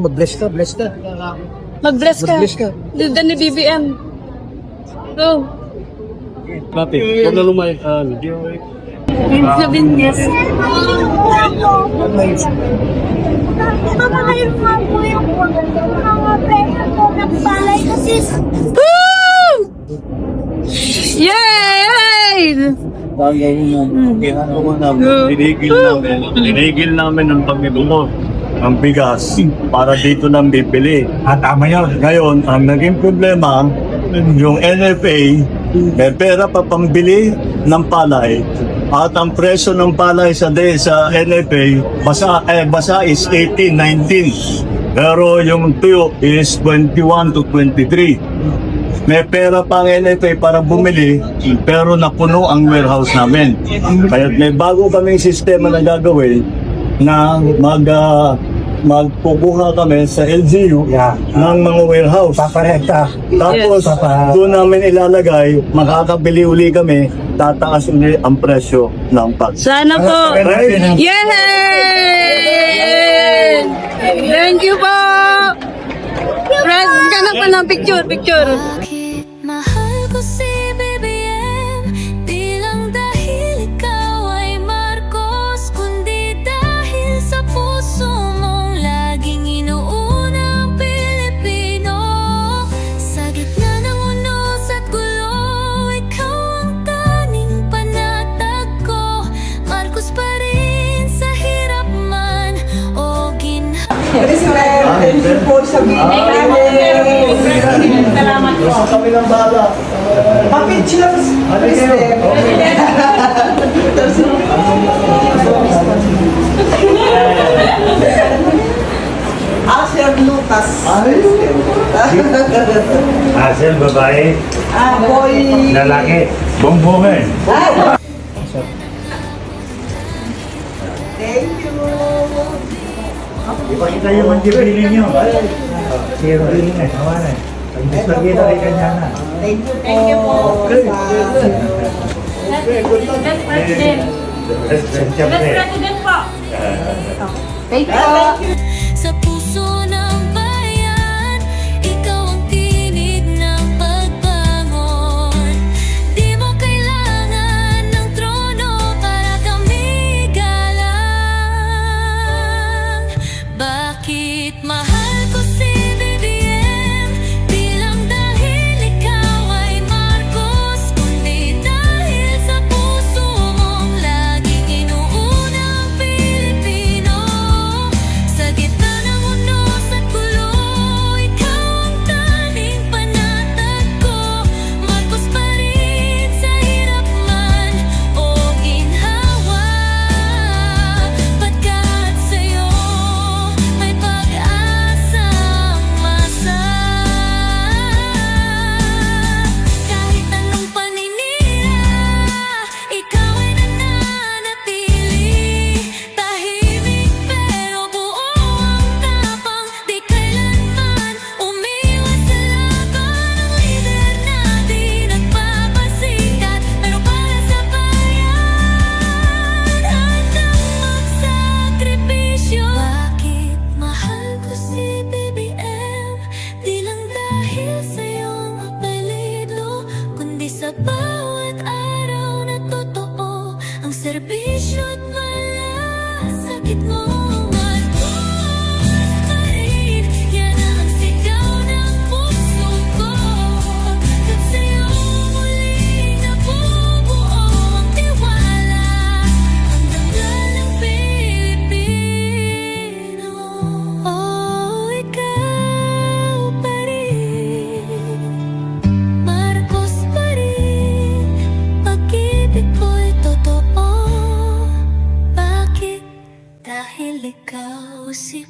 mag-bless ka, bless ka. Mag-bless ka. Mag-bless ka. Ganda ni BBM. Go. Papi, huwag na lumay. Ah, Yung sabihin yes. Kamahal nga po yung mga pera ko ng palay kasi Woo! Yay! Bagay mo. Ginagawa mo namin. Tinigil namin. Tinigil namin ang pagbibumo ng bigas para dito nang bibili. Ah, tama yun. Ngayon, ang naging problema, yung NFA, may pera pa pambili ng palay. At ang presyo ng palay sa day sa NFA, basa, eh, basa is 18, 19. Pero yung tuyo is 21 to 23. May pera pa ang NFA para bumili, pero napuno ang warehouse namin. Kaya may bago kaming sistema na gagawin na mag, ah, magkukuha kami sa LGU Yeah. ng mga warehouse. Paparekta. Tapos, Yes. doon namin ilalagay, makakabili uli kami, tataas uli ang presyo ng pag. Sana po. Right? Yay! Thank you po! Brad, ganap pa ng picture, picture. Thank you po sa namin. Salamat po. Gusto kami ng bala. Pa-pictures. President. Ah, Sir Lucas. Asel, babae, Ah, boy. lalaki, bongbongan. Ah. Thank you. Ipakita yung mga gibilin nyo. Sige, gibilin na, tawa na. Ang dispagita kay kanya na. Thank you po. Thank you po. Siyempre. Thank you. Sa puso ng totoo ang serbisyo at malasakit mo. Dahil ikaw si.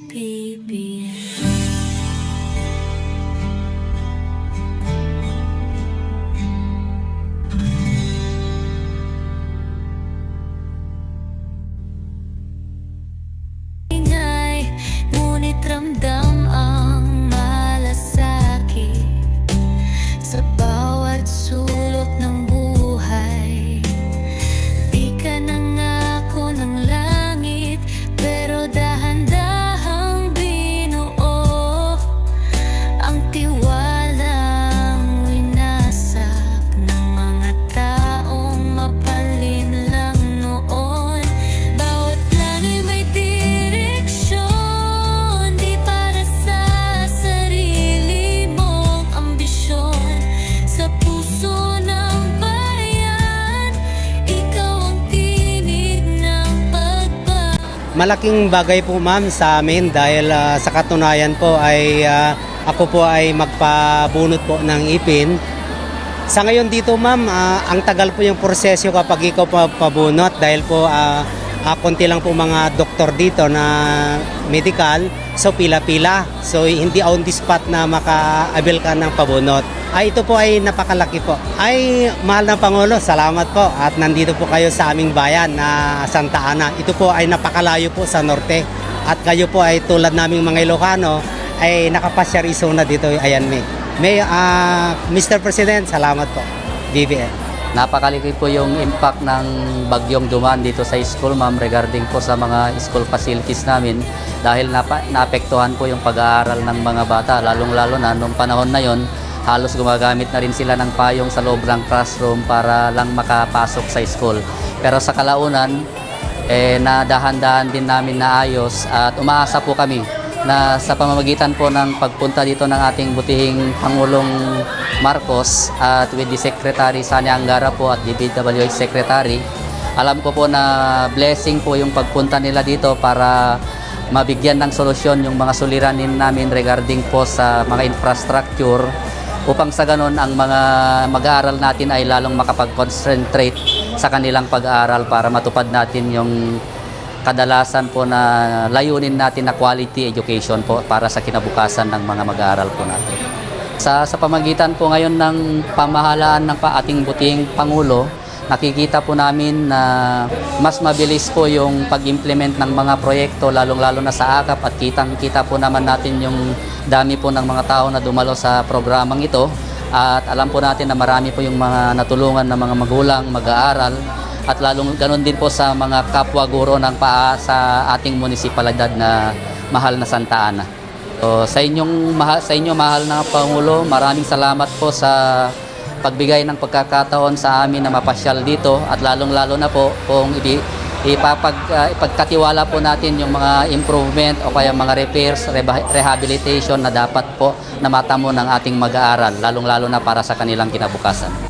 Malaking bagay po ma'am sa amin dahil ah, sa katunayan po ay ah, ako po ay magpabunot po ng ipin. Sa ngayon dito ma'am, ah, ang tagal po yung proseso kapag ikaw pa pabunot dahil po ah, ah, konti lang po mga doktor dito na medical, so pila-pila. So hindi on the spot na maka-avail ka ng pabunot. Ay ito po ay napakalaki po. Ay mahal na Pangulo, salamat po at nandito po kayo sa aming bayan na Santa Ana. Ito po ay napakalayo po sa norte at kayo po ay tulad naming mga Ilocano ay nakapasyariso na dito ayan may. May ah, Mr. President, salamat po. BBM. Napakalaki po yung impact ng bagyong duman dito sa school ma'am regarding po sa mga school facilities namin dahil napa, naapektuhan po yung pag-aaral ng mga bata lalong-lalo na nung panahon na yon halos gumagamit na rin sila ng payong sa loob ng classroom para lang makapasok sa school. Pero sa kalaunan, eh, nadahan-dahan din namin na ayos at umaasa po kami na sa pamamagitan po ng pagpunta dito ng ating butihing Pangulong Marcos at with the Secretary Sani Angara po at DPWH Secretary, alam ko po na blessing po yung pagpunta nila dito para mabigyan ng solusyon yung mga suliranin namin regarding po sa mga infrastructure upang sa ganon ang mga mag-aaral natin ay lalong makapag-concentrate sa kanilang pag-aaral para matupad natin yung kadalasan po na layunin natin na quality education po para sa kinabukasan ng mga mag-aaral po natin. Sa, sa pamagitan po ngayon ng pamahalaan ng pa ating buting Pangulo, nakikita po namin na mas mabilis po yung pag-implement ng mga proyekto lalong-lalo na sa AKAP at kitang-kita po naman natin yung dami po ng mga tao na dumalo sa programang ito. At alam po natin na marami po yung mga natulungan ng mga magulang, mag-aaral. At lalong ganun din po sa mga kapwa guro ng PAA sa ating munisipalidad na mahal na Santa Ana. So, sa inyong mahal, sa inyo mahal na Pangulo, maraming salamat po sa pagbigay ng pagkakataon sa amin na mapasyal dito at lalong-lalo na po kung ibi, ipapag, ah, ipagkatiwala po natin yung mga improvement o kaya mga repairs, rehabilitation na dapat po na matamo ng ating mag-aaral, lalong-lalo na para sa kanilang kinabukasan.